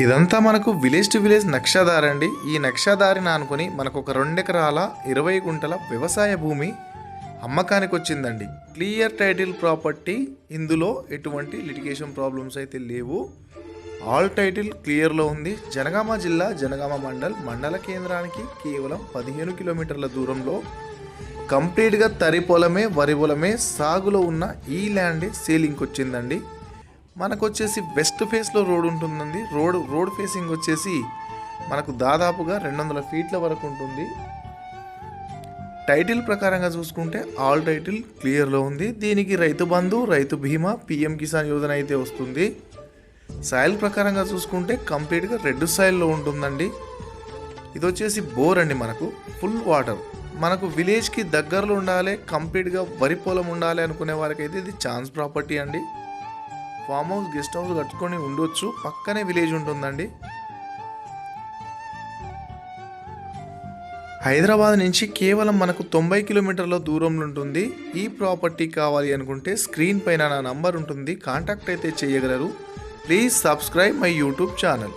ఇదంతా మనకు village to village నక్షాదారి అండి. ఈ నక్షాదారిని అనుకుని మనకు ఒక రెండెకరాల ఇరవై గుంటల వ్యవసాయ భూమి అమ్మకానికి వచ్చిందండి క్లియర్ టైటిల్ ప్రాపర్టీ ఇందులో ఎటువంటి లిటిగేషన్ ప్రాబ్లమ్స్ అయితే లేవు. ఆల్ టైటిల్ క్లియర్లో ఉంది. జనగామ జిల్లా జనగామ మండల్ మండల కేంద్రానికి కేవలం పదిహేను కిలోమీటర్ల దూరంలో కంప్లీట్గా తరి పొలమే వరి పొలమే సాగులో ఉన్న ఈ ల్యాండ్ సేలింగ్కి వచ్చిందండి మనకు వచ్చేసి వెస్ట్ ఫేస్లో రోడ్ ఉంటుందండి. రోడ్ రోడ్ ఫేసింగ్ వచ్చేసి మనకు దాదాపుగా రెండు వందల ఫీట్ల వరకు ఉంటుంది. టైటిల్ ప్రకారంగా చూసుకుంటే ఆల్ టైటిల్ క్లియర్లో ఉంది. దీనికి రైతు బంధు రైతు బీమా పిఎం కిసాన్ యోజన అయితే వస్తుంది. సాయిల్ ప్రకారంగా చూసుకుంటే కంప్లీట్గా రెడ్ సాయిల్లో ఉంటుందండి. ఇది వచ్చేసి బోర్ అండి మనకు. Full water. మనకు విలేజ్కి దగ్గరలో ఉండాలి కంప్లీట్గా వరి పొలం ఉండాలి అనుకునే వారికి అయితే ఇది ఛాన్స్ ప్రాపర్టీ అండి. ఫామ్ హౌస్ గెస్ట్ హౌస్ కట్టుకొని ఉండొచ్చు. పక్కనే విలేజ్ ఉంటుందండి. హైదరాబాద్ నుంచి కేవలం మనకు తొంభై కిలోమీటర్ల దూరంలో ఉంటుంది. ఈ ప్రాపర్టీ కావాలి అనుకుంటే స్క్రీన్ పైన నా నంబర్ ఉంటుంది. కాంటాక్ట్ అయితే చేయగలరు. Please subscribe my YouTube channel.